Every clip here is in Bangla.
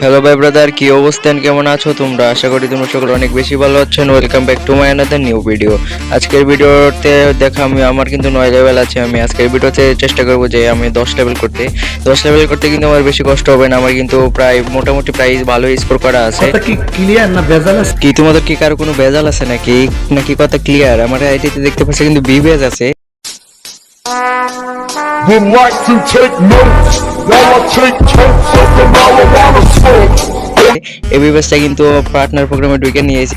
হ্যালো ভাই ব্রাদার কি অবস্থান কেমন আছো তোমরা? আশা করি তোমরা সকলে অনেক বেশি ভালো আছেন welcome back to my another new video আজকের ভিডিওতে দেখা আমি আমার কিন্তু নয় লেভেল আছে। আমি আজকের ভিডিওতে চেষ্টা করব যে আমি দশ লেভেল করতে। দশ লেভেল করতে কিন্তু আমার বেশি কষ্ট হবে না। আমার কিন্তু প্রায় মোটামুটি প্রায় ভালো স্কোর করা আছে। কি ক্লিয়ার না ভেজাল আছে? কি তোমাদের কি কারও কোনো ভেজাল আছে নাকি? নাকি কথা ক্লিয়ার আমার আইডিতে দেখতে পাচ্ছি কিন্তু বি বিভেজ আছে। Like to take notes এই বিভেজটা কিন্তু পার্টনার প্রোগ্রামে ঢুকে নিয়েছি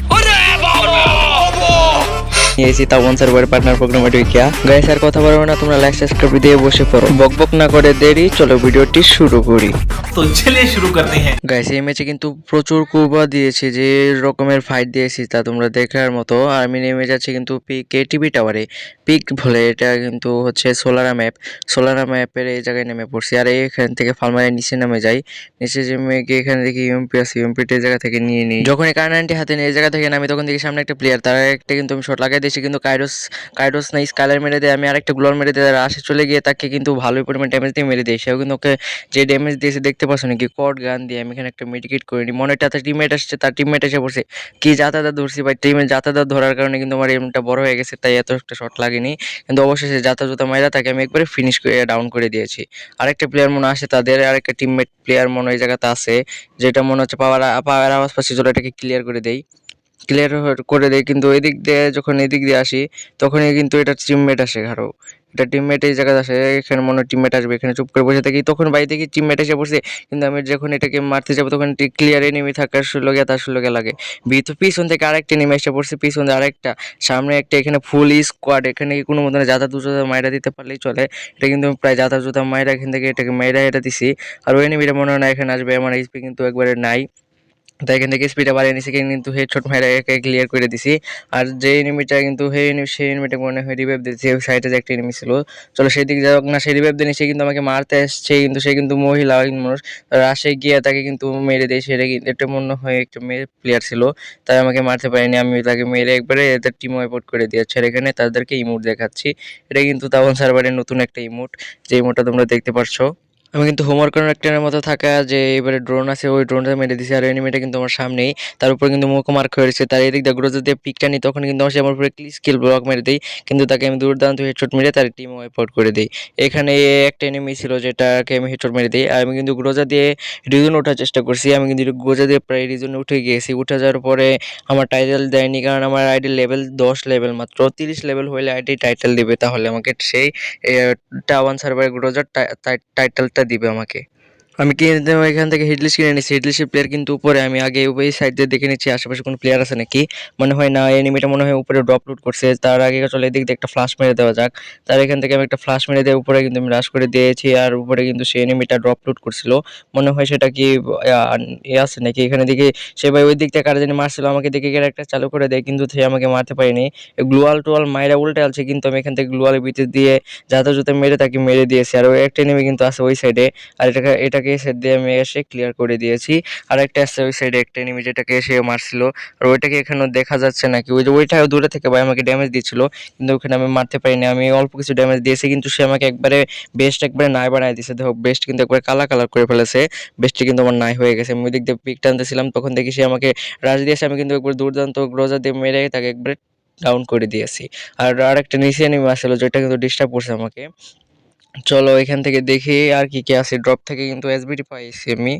নিয়েছি তাওয়ান সার্ভার পার্টনার প্রোগ্রামে ঢুকিয়া গাইস আর কথা বলব না তোমরা লাইক সাবস্ক্রাইব দিয়ে বসে পড়ো। বক বক না করে দেরি চলো ভিডিওটি শুরু করি। তো চলিए শুরু করতে हैं গাইস এই ম্যাচে কিন্তু প্রচুর কুবা দিয়েছে যে রকমের ফাইট দিয়েছি তা তোমরা দেখার মতো। আর আমি নেমে যাচ্ছি কিন্তু পিক কেটিভি টাওয়ারে পিক বলে এটা কিন্তু হচ্ছে সোলারা ম্যাপ সোলারা ম্যাপের এই জায়গায় নেমে পড়ছি। আর এখান থেকে ফালমারের নিচে নামে যাই। নিচে নেমে গিয়ে এখানে দেখি ইউএমপি আছে ইউএমপিটা এই জায়গা থেকে নিয়ে নিই। যখন এই কারনানটি হাতে নিয়ে এই জায়গা থেকে নামি তখন দেখি সামনে একটা প্লেয়ার তার একটা কিন্তু আমি শট লাগাই দিয়েছি কিন্তু কাইরোস কাইরোস না স্কালার মেরে দেয়, আমি আরেকটা গ্লোর মেরে দিয়ে আসে চলে গিয়ে তাকে কিন্তু ভালোই পরিমাণ ড্যামেজ দিয়ে মেরে সেও কিন্তু ওকে যে ড্যামেজ দিয়েছে দেখতে পাচ্ছ নাকি? কট গান দিয়ে আমি এখানে একটা মেডিকেট করে নিই। মনে তার টিমমেট আসছে, তার টিমমেট এসে পড়ছে কি যাতায়াত ধরছি বা টিমের যাতায়াত ধরার কারণে কিন্তু আমার এমটা বড় হয়ে গেছে, তাই এত একটা শট লাগেনি। কিন্তু অবশেষে যাতা জুতা মাইরা তাকে আমি একবারে ফিনিশ করে ডাউন করে দিয়েছি। আরেকটা প্লেয়ার মনে আসে, তাদের আরেকটা টিমমেট প্লেয়ার মনে এই জায়গাতে আছে, যেটা মনে হচ্ছে পাওয়ার পাওয়ার আওয়াজ পাচ্ছি, চলো ক্লিয়ার করে দেই। ক্লিয়ার করে দেয়। কিন্তু এদিক দিয়ে যখন এদিক দিয়ে আসি, তখনই কিন্তু এটা টিমমেট আসে কারও। এটা টিমমেট এই জায়গায় আসে, এখানে মনে হয় টিমমেট আসবে, এখানে চুপ করে বসে থাকি। তখন বাড়ি থেকে টিমমেট এসে বসে, কিন্তু আমি যখন এটাকে মারতে যাব, তখন ক্লিয়ার এনিমি থাকার সুযোগে, তার সুযোগে লাগে। ভিতর পিছন থেকে আরেকটা নেমে এসে পড়ছে, পিছন দিয়ে আরেকটা। সামনে একটা, এখানে ফুল স্কোয়াড এখানে কোনো মতন যাতা দুজা মাইরা দিতে পারলেই চলে। এটা কিন্তু প্রায় যাতা জুতা মাইরা এখান থেকে এটাকে মাইরা এটা দিছি। আর ওই এনিমিটা মনে হয় না এখানে আসবে, আমার এইচপি কিন্তু একবারে নাই। তাই এখান থেকে স্পিডটা বাড়িয়ে নিছি, কিন্তু হেডশট মাইরা একে ক্লিয়ার করে দিছি। আর যে এনিমিটা কিন্তু সেই সেই এনিমিটা মনে হয় রিভাইভ ওই সাইডে যে একটা এনিমি ছিল। চলো সেই দিকে যাক না সেই রিভাইভ দেয়নি সে কিন্তু আমাকে মারতে আসছে কিন্তু সে কিন্তু মহিলা মানুষ। রাশে গিয়ে তাকে কিন্তু মেরে দেয় সেটা কিন্তু এটা মনে হয় একটা মেয়ে প্লেয়ার ছিল, তাই আমাকে মারতে পারেনি। আমি তাকে মেরে একবারে এদের টিম ওয়াইপ করে দিয়েছি, আর এখানে তাদেরকে ইমোট দেখাচ্ছি। এটা কিন্তু তাওয়ান সার্ভারের নতুন একটা ইমোট যে ইমোটটা তোমরা দেখতে পারছ। আমি কিন্তু হোমওয়ার্ক করার একটার মতো থাকা যে এবারে ড্রোন আছে, ওই ড্রোনটা মেরে দিছি। আর এনিমিটা কিন্তু আমার সামনেই। তার উপর কিন্তু মুখ মার্ক হয়েছে তার এদিক দিয়ে গ্রোজ দিয়ে পিকটা নিই, তখন কিন্তু আমার উপরে স্কিল ব্লক মেরে দিই। কিন্তু তাকে আমি দুর্দান্ত হেডশট মেরে তার টিম ওয়াইপ আউট করে দিই। এখানে একটা এনিমি ছিল যেটাকে আমি হেডশট মেরে দিই। আমি কিন্তু গ্রোজা দিয়ে রিজন ওঠার চেষ্টা করছি। আমি কিন্তু গ্রোজা দিয়ে প্রায় রিজন উঠে গিয়েছি। উঠে যাওয়ার পরে আমার টাইটেল দেয়নি। কারণ আমার আইডি লেভেল দশ লেভেল মাত্র। তিরিশ লেভেল হলে আইডি টাইটেল দেবে। তাহলে আমাকে সেই টাওয়ান সার্ভার গ্রোজার টাইটেলটা দিবে আমাকে। আমি কিন্তু এখান থেকে হেডলিস্ট কিনে নিচ্ছি হেডলিস্টের প্লেয়ার কিন্তু উপরে আমি আগে ওই সাইড দিয়ে দেখে নিচ্ছি, আশেপাশে কোনো প্লেয়ার আছে নাকি? মনে হয় না এনিমিটা মনে হয় উপরে ড্রপ লুট করছে। তার আগে চলে এদিক দিয়ে একটা ফ্লাশ মেরে দেওয়া যাক। তার এখান থেকে আমি একটা ফ্লাশ মেরে দিয়ে উপরে কিন্তু আমি রাশ করে দিয়েছি আর উপরে কিন্তু সেই এনিমিটা ড্রপ লুট করছিল। মনে হয় সেটা কি এ আছে নাকি? এখানে দিকে সে ভাই ওই দিক থেকে কারা জানি মারছিল, আমাকে দেখে একটা চালু করে দেয়, কিন্তু সে আমাকে মারতে পারেনি। গ্লোয়াল টুয়াল মাইরা উল্টে আছে কিন্তু আমি এখান থেকে গ্লুয়ালের ভিতর দিয়ে যাতে জুতে মেরে তাকে মেরে দিয়েছি। আর ওই একটা এনিমি কিন্তু আছে ওই সাইডে আর এটাকে এটাকে সেট দিয়ে আমি এসে ক্লিয়ার করে দিয়েছি। আর একটা আছে ওই সাইডে একটা এনিমি যেটাকে এসে মারছিল। আর ওইটাকে এখানেও দেখা যাচ্ছে নাকি? ওই যে ওইটা দূরে থেকে ভাই আমাকে ড্যামেজ দিচ্ছিল, কিন্তু ওখানে আমি মারতে পারিনি। আমি অল্প কিছু ড্যামেজ দিয়েছি, কিন্তু সে আমাকে একবারে বেস্ট একবারে নাই বানাই দিয়েছে দেখো বেস্ট কিন্তু একবারে কালা কালার করে ফেলেছে। বেস্টটি কিন্তু আমার নাই হয়ে গেছে। আমি ওই দিক দিয়ে পিক টানতেছিলাম, তখন দেখি সে আমাকে রাজ দিয়েছে। আমি কিন্তু একবার দুর্দান্ত গ্রোজা দিয়ে মেরে তাকে একবারে ডাউন করে দিয়েছি। আর আরেকটা নিচে এনিমি আসলো যেটা কিন্তু ডিস্টার্ব করছে আমাকে। চলো এখান থেকে দেখি আর কি কি আছে। ড্রপ থেকে কিন্তু এসবিটি পাইছি আমি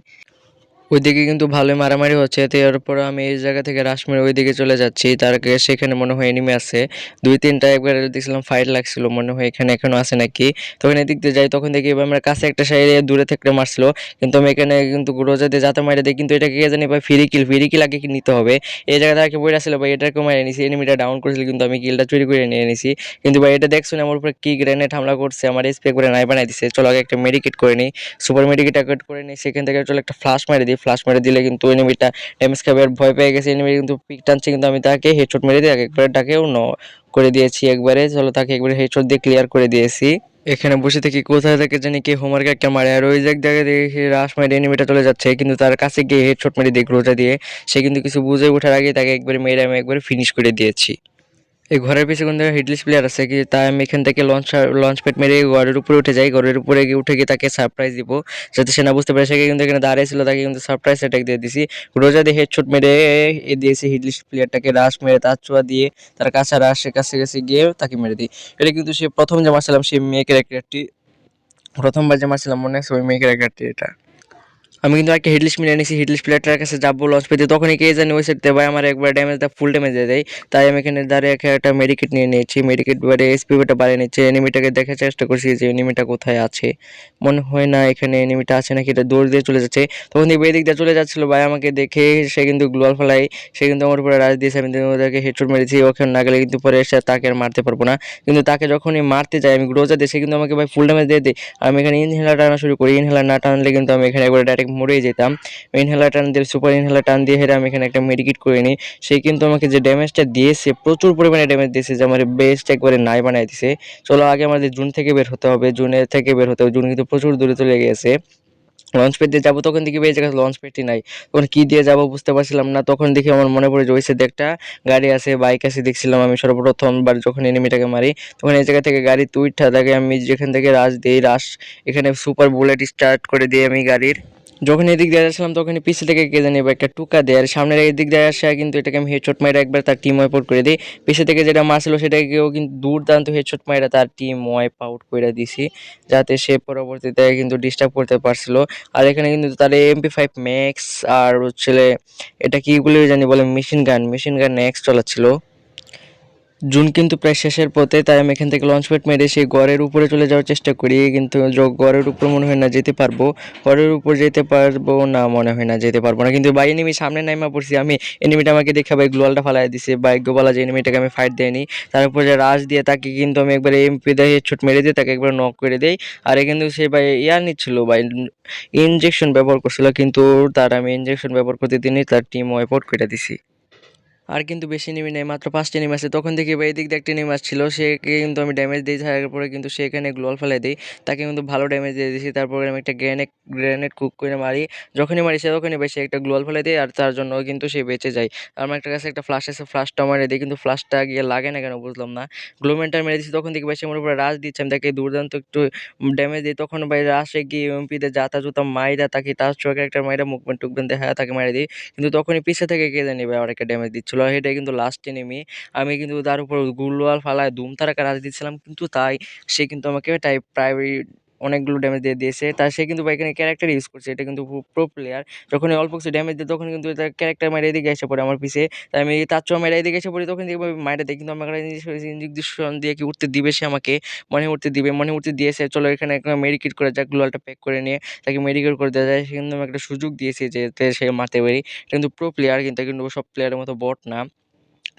ওইদিকে কিন্তু ভালোই মারামারি হচ্ছে। তো এরপর আমি এই জায়গা থেকে রাশ মেরে ওইদিকে চলে যাচ্ছি। তার আগে সেখানে মনে হয় এনিমে আছে। দুই, তিনটা একবার দেখছিলাম ফাইট লাগছিল, মনে হয় এখানে এখনও আছে নাকি? তখন এদিক দিয়ে যাই, তখন দেখি আমার কাছে একটা সাইডে দূরে থেকে মারছিল। কিন্তু আমি এখানে কিন্তু রোজা দিয়ে যাতে মারে দিই, কিন্তু এটাকে জানি ভাই ফিরি কিল ফিরি কিল আগে নিতে হবে? এই জায়গাটা আগে বই আসছিল ভাই এটাকে মারে নিছি। এনিমিটা ডাউন করেছিল, কিন্তু আমি কিলটা চুরি করে নিয়ে নিছি। কিন্তু ভাই এটা দেখছ না, আমার উপরে কি গ্রেনেড হামলা করছে, আমার স্প্রে করে নাই বানাই দিছে। চলো আগে একটা মেডিকেট করে নিই। সুপার মেডিকেট করে নিই, সেখান থেকে চলো একটা ফ্লাশ মারি দিই। ফ্লাশ মেরে দিলে কিন্তু এনিমিটা ড্যামেজ খাবে। আর ভয় পেয়ে গেছে এনিমি কিন্তু পিক টানছে কিন্তু আমি তাকে হেডশট মেরে দিয়ে একবারে ডাকেও ন করে দিয়েছি একবারে। চলো তাকে একবারে হেডশট দিয়ে ক্লিয়ার করে দিয়েছি। এখানে বসে থেকে কোথায় থেকে জানি কে হোমওয়ার্ক একটা মারে। আর ওই জায়গা দেখে রাশ মেরে এনিমিটা চলে যাচ্ছে। কিন্তু তার কাছে গিয়ে হেডশট মেরে দিয়ে রোজা দিয়ে সে কিন্তু কিছু বুঝে ওঠার আগে তাকে একবারে মেরে আমি একবারে ফিনিশ করে দিয়েছি। এই ঘরের পিছনে কিন্তু হিডলিস প্লেয়ার আছে কি? তাই আমি এখান থেকে লঞ্চ লঞ্চ প্যাড মেরে ঘরের উপরে উঠে যাই। ঘরের উপরে গিয়ে উঠে গিয়ে তাকে সারপ্রাইজ দিব, যাতে সে না বুঝতে পারে। সে কিন্তু এখানে দাঁড়িয়ে ছিল, তাকে কিন্তু সারপ্রাইজ অ্যাটাক দিয়ে দিছি। রোজা দিয়ে হেডশট মেরে এ দিয়েছি হিডলিস প্লেয়ারটাকে রাশ মেরে তার ছোঁয়া দিয়ে তার কাছে রাশের কাছে কাছে গিয়ে তাকে মেরে দিই। এটা কিন্তু সে প্রথম যে মারছিলাম সেই মেয়ে ক্যারেক্টারটি প্রথমবার যে মারছিলাম, মনে আছে ওই মেয়ে ক্যারেক্টারটি এটা? আমি কিন্তু একটা হিডলিশ মিলে নিয়েছি হিডলিশ প্লেয়ারটার কাছে যাব লঞ্চ পেতে তখনই কে জানি ওই সাইড ভাই আমার একবার ড্যামেজ দেয় ফুল ড্যামেজ দিয়ে দেয় তাই আমি এখানে দাঁড়িয়ে একটা মেডিকেট নিয়ে নিয়েছি। মেডিকেট বারে এসপিটা বাড়িয়ে নিচ্ছে। এনিমিটাকে দেখার চেষ্টা করছি যে এনিমিটা কোথায় আছে। মনে হয় না এখানে এনিমিটা আছে নাকি, এটা দৌড় দিয়ে চলে যাচ্ছে। তখন দেখবে এদিক দিয়ে চলে যাচ্ছিল ভাই আমাকে দেখে, সে কিন্তু গ্লোয়াল ফেলাই, সে কিন্তু আমার উপরে রাজ দিয়েছে। আমি ওদেরকে হেডশট মেরেছি ওখানে না গেলে কিন্তু পরে এসে তাকে আর মারতে পারব না। কিন্তু তাকে যখনই মারতে যাই, আমি গ্রোজা দিয়ে সে কিন্তু আমাকে ভাই ফুল ড্যামেজ দিয়ে দেয়। আমি এখানে ইনহেলার টানা শুরু করি। ইনহেলার না টানলে কিন্তু আমি এখানে একবার ডাইরেক্ট মরেই যেতাম। ইনহেলার টান দিয়ে সুপার ইনহেলার টান দিয়ে হেরে আমি এখানে একটা মেডিকেট করে নিই। সে কিন্তু আমাকে যে ড্যামেজটা দিয়েছে, প্রচুর পরিমাণে ড্যামেজ দিয়েছে যে আমার বেস্ট একবারে নাই বানাই দিছে। চলো আগে আমাদের জুন থেকে বের হতে হবে, জুনের থেকে বের হতে হবে। জুন কিন্তু প্রচুর দূরে চলে গেছে। লঞ্চ পেট দিয়ে যাব, তখন দেখি বেঁচে গেছে লঞ্চ পেটই নাই। তখন কী দিয়ে যাব বুঝতে পারছিলাম না। তখন দেখি আমার মনে পড়ে যে একটা গাড়ি আছে বাইক আছে, দেখছিলাম আমি সর্বপ্রথমবার যখন এনিমিটাকে মারি, তখন এই জায়গা থেকে গাড়ি তুইঠা থাকে আমি যেখান থেকে রাশ দিই রাশ এখানে সুপার বুলেট স্টার্ট করে দিই আমি গাড়ির। যখন এদিক দিয়ে যাচ্ছিলাম তখনই পিছে থেকে কে জানি বা একটা টুকা দেয়। আর সামনের এদিক দিয়ে আসে, কিন্তু এটাকে আমি হেডশট মাইরা একবার তার টিম ওয়াইপ আউট করে দিই। পিছে থেকে যেটা মারছিল সেটাকেও কিন্তু দুর্দান্ত হেডশট মাইরা তার টিম ওয়াইপ আউট করে দিছি, যাতে সে পরবর্তীতে কিন্তু ডিস্টার্ব করতে পারছিল। আর এখানে কিন্তু তার এমপি ফাইভ ম্যাক্স আর হচ্ছে এটা কিগুলি জানি বলে machine gun machine gun next চালাচ্ছিল। জুন কিন্তু প্রায় শেষের পথে, তাই আমি এখান থেকে লঞ্চ প্যাড মেরে সেই গড়ের উপরে চলে যাওয়ার চেষ্টা করি। কিন্তু গড়ের উপর মনে হয় না যেতে পারব। গড়ের উপর যেতে পারব না, মনে হয় না যেতে পারব না। কিন্তু বাই এনিমি সামনে নাইমা পড়ছি, আমি এনিমিটা আমাকে দেখে ভাই গ্লোয়ালটা ফালাই দিছে। বাইক বলা যে এনিমিটাকে আমি ফাইট দেয়নি তারপর যে রাশ দিয়ে তাকে কিন্তু আমি একবার এমপি দিয়ে ছুট মেরে দিয়ে তাকে একবার নক করে দেই। আর কিন্তু সে ভাই ইয়ার নিচ্ছিল ভাই ইনজেকশন ব্যবহার করছিল, কিন্তু তার আমি ইনজেকশন ব্যবহার করতে দিনই তার টিম ওয়াইপ আউট করে দিছি। আর কিন্তু বেশি নেমে নেই, মাত্র পাঁচটি নেমে আছে। তখন দেখি ভাই এদিক দিয়ে একটি নেমে আসছিল, সেকে কিন্তু আমি ড্যামেজ দিই পরে কিন্তু সে এখানে গ্লোয়াল ফেলে দিই। তাকে কিন্তু ভালো ড্যামেজ দিয়ে দিয়েছি, তারপরে আমি একটা গ্রেনেড গ্রেনেড কুক করে মারি। যখনই মারি, সে তখনই সে একটা গ্লোয়াল ফেলে দিই আর তার জন্য কিন্তু সে বেঁচে যায়। আর আমার একটা কাছে একটা ফ্লাশ আছে ফ্লাশটা মারে দিই, কিন্তু ফ্লাশটা গিয়ে লাগে না কেন বুঝলাম না। গ্লোমেন্টার মেরে দিয়েছি, তখন দেখি সে আমার উপরে রাশ দিচ্ছে, আমি তাকে দুর্দান্ত একটু ড্যামেজ দিই। তখন ভাই রাশে গিয়ে এমপিতে যাতা, জুতা মাইরা তাকে তার চোখে একটা মাইরা মুভমেন্ট টুকমেন্ট দেখা তাকে মারি দিই। কিন্তু তখনই পিছে থেকে কে জানি ভাই আমার একটা ড্যামেজ দিচ্ছিল। আর সেটাই কিন্তু লাস্ট এনিমি আমি কিন্তু তার উপর গুলওয়াল ফালায় ধুম তারাকা রাজ দিচ্ছিলাম, কিন্তু তাই সে কিন্তু আমাকে তাই প্রাইভেট অনেকগুলো ড্যামেজ দিয়ে দিয়েছে। তার সে কিন্তু এখানে ক্যারেক্টার ইউজ করছে, এটা কিন্তু প্রো প্লেয়ার যখন অল্প কিছু ড্যামেজ দেয় তখন কিন্তু তার ক্যারেক্টার মেরে এদিকে এসে পড়ে আমার পিছে তাই আমি তার চোখ মেরে এদিকে এসে পড়ি, তখন দেখব মাইরে দেয় কিন্তু আমার ইঞ্জেকশন দিয়ে কি উঠতে দিবে সে আমাকে? মনে উঠতে দিবে মনে উঠতে দিয়েছে চলো এখানে মেডিকেট করে যাক গ্লোয়ালটা প্যাক করে নিয়ে তাকে মেডিকেট করে দেওয়া যায়। সে কিন্তু আমাকে একটা সুযোগ দিয়েছে যে সে মারতে পারি। কিন্তু প্রো প্লেয়ার কিন্তু কিন্তু সব প্লেয়ারের মতো বট না।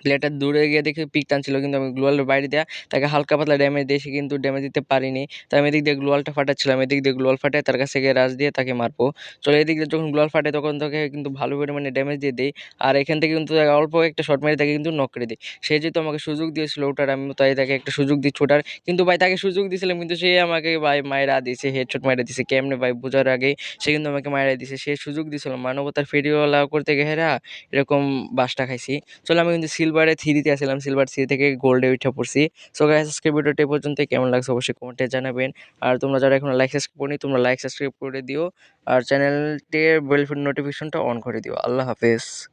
প্লেয়ারটা দূরে গিয়ে দেখি পিক টানছিল, কিন্তু আমি গ্লোয়ালের বাইরে দেওয়া তাকে হালকা পাতলা ড্যামেজ দিয়ে সে কিন্তু ড্যামেজ দিতে পারিনি। তাই আমি এদিক দিয়ে গ্লোয়ালটা ফাটাচ্ছিলাম এদিক দিয়ে গ্লোয়াল ফাটায় তার কাছে গিয়ে রাজ দিয়ে তাকে মারবো। চলে এদিক দিয়ে যখন গ্লোয়াল ফাটে তখন তাকে কিন্তু ভালো পরিমাণে ড্যামেজ দিয়ে দিই। আর এখান থেকে কিন্তু অল্প একটা শট মেরে তাকে কিন্তু নক করে দিই। সে যেহেতু আমাকে সুযোগ দিয়েছিল ওটার, আমি তাই তাকে একটা সুযোগ দিই ছোটার কিন্তু ভাই তাকে সুযোগ দিয়েছিলাম, কিন্তু সে আমাকে ভাই মায়েরা দিয়েছে হেডশট মাইরা দিয়েছে, কেমনে ভাই বোঝার আগে সে কিন্তু আমাকে মায়েরা দিয়েছে। সে সুযোগ দিয়েছিল, মানবতার ফেরিওয়ালা করতে গেরা এরকম বাসটা খাইছি। চলো আমি কিন্তু সিলভারে থ্রিতে আসলাম সিলভার থ্রি থেকে গোল্ডে উঠে পড়ছি। সো গাইস আজকে ভিডিওটা পর্যন্ত কেমন লাগছে অবশ্যই কমেন্টে জানাবেন। আর তোমরা যারা এখন লাইক সাবস্ক্রাইব করি তোমরা লাইক সাবস্ক্রাইব করে দিও। আর চ্যানেলটির বেল নোটিফিকেশনটা অন করে দিও। আল্লাহ হাফেজ।